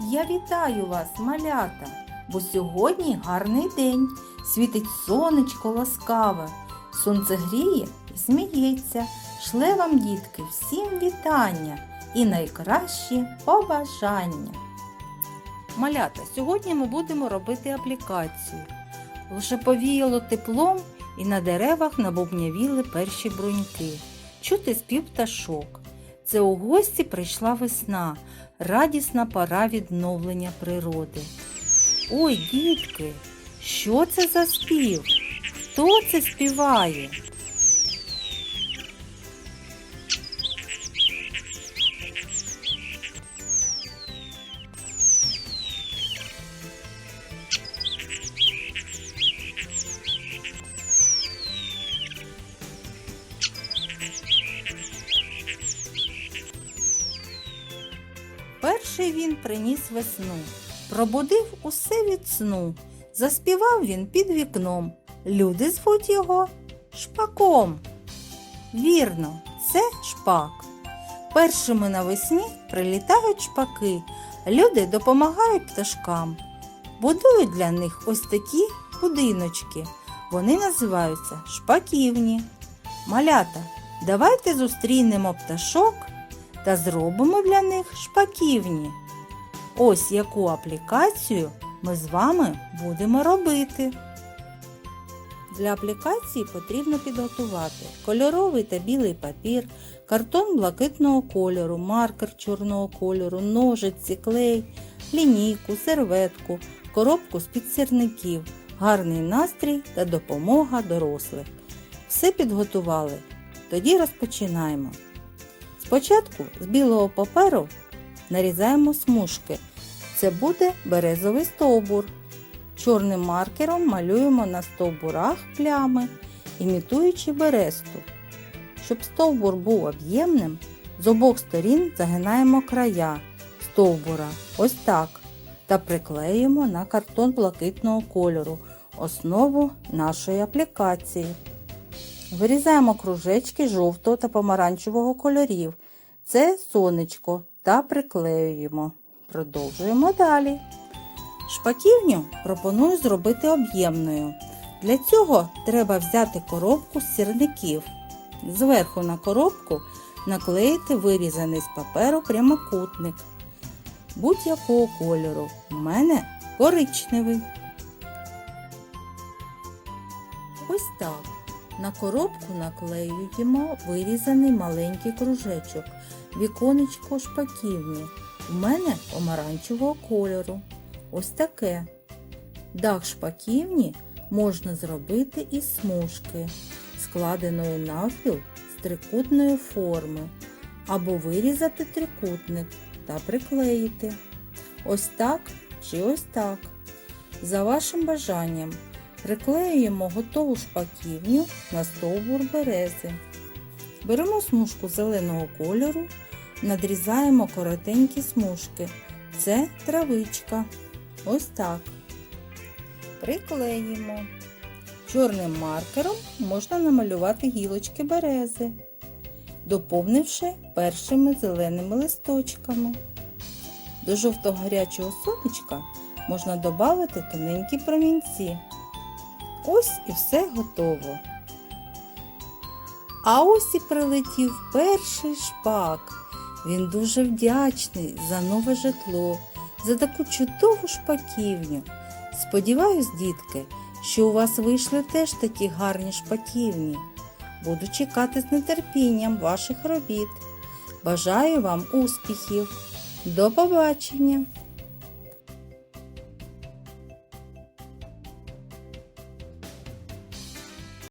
Я вітаю вас, малята, бо сьогодні гарний день. Світить сонечко ласкаве, сонце гріє і сміється. Шле вам, дітки, всім вітання і найкращі побажання. Малята, сьогодні ми будемо робити аплікацію. Лише повіяло теплом і на деревах набубнявіли перші бруньки. Чути спів пташок. Це у гості прийшла весна, радісна пора відновлення природи. Ой, дітки, що це за спів? Хто це співає? Перший він приніс весну, пробудив усе від сну. Заспівав він під вікном. Люди звуть його шпаком. Вірно, це шпак. Першими навесні прилітають шпаки. Люди допомагають пташкам. Будують для них ось такі будиночки. Вони називаються шпаківні. Малята, давайте зустрінемо пташок та зробимо для них шпаківні. Ось яку аплікацію ми з вами будемо робити. Для аплікації потрібно підготувати кольоровий та білий папір, картон блакитного кольору, маркер чорного кольору, ножиці, клей, лінійку, серветку, коробку з-під сірників, гарний настрій та допомога дорослих. Все підготували. Тоді розпочинаємо. Спочатку з білого паперу нарізаємо смужки. Це буде березовий стовбур. Чорним маркером малюємо на стовбурах плями, імітуючи бересту. Щоб стовбур був об'ємним, з обох сторін загинаємо края стовбура ось так та приклеїмо на картон блакитного кольору основу нашої аплікації. Вирізаємо кружечки жовтого та помаранчевого кольорів. Це сонечко та приклеюємо. Продовжуємо далі. Шпаківню пропоную зробити об'ємною. Для цього треба взяти коробку з сірників. Зверху на коробку наклеїти вирізаний з паперу прямокутник будь-якого кольору. У мене коричневий. Ось так. На коробку наклеюємо вирізаний маленький кружечок, віконечко шпаківні. У мене помаранчевого кольору. Ось таке. Дах шпаківні можна зробити із смужки, складеної навпіл з трикутної форми, або вирізати трикутник та приклеїти. Ось так чи ось так. За вашим бажанням. Приклеюємо готову шпаківню на стовбур берези. Беремо смужку зеленого кольору, надрізаємо коротенькі смужки. Це травичка. Ось так. Приклеїмо. Чорним маркером можна намалювати гілочки берези, доповнивши першими зеленими листочками. До жовтого гарячого сонечка можна додати тоненькі промінці. Ось і все готово. А ось і прилетів перший шпак. Він дуже вдячний за нове житло, за таку чудову шпаківню. Сподіваюсь, дітки, що у вас вийшли теж такі гарні шпаківні. Буду чекати з нетерпінням ваших робіт. Бажаю вам успіхів. До побачення!